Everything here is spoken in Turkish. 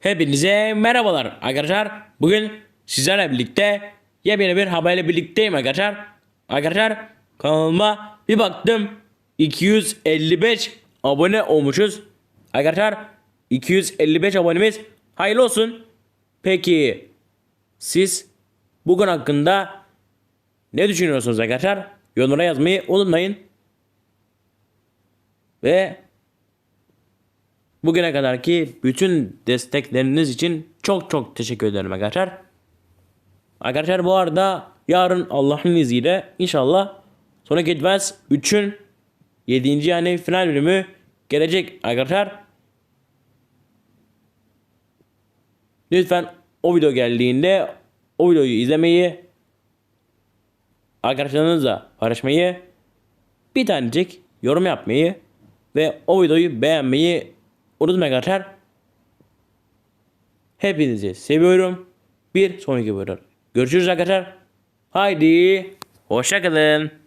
Hepinize merhabalar arkadaşlar. Bugün sizlerle birlikte yepyeni bir haberle birlikteyim arkadaşlar. Arkadaşlar kanalıma bir baktım 255 abone olmuşuz. Arkadaşlar 255 abonemiz hayırlı olsun. Peki siz bugün hakkında ne düşünüyorsunuz arkadaşlar? Yorumlara yazmayı unutmayın. Ve Bugüne kadarki bütün destekleriniz için çok çok teşekkür ederim arkadaşlar. Arkadaşlar bu arada yarın Allah'ın izniyle inşallah Sonic Advance 3'ün 7. yani final bölümü gelecek arkadaşlar. Lütfen o video geldiğinde o videoyu izlemeyi arkadaşlarınızla paylaşmayı bir tanecik yorum yapmayı ve o videoyu beğenmeyi unutmayın arkadaşlar. Hepinizi seviyorum. Bir sonraki videoda görüşürüz arkadaşlar. Haydi hoşçakalın.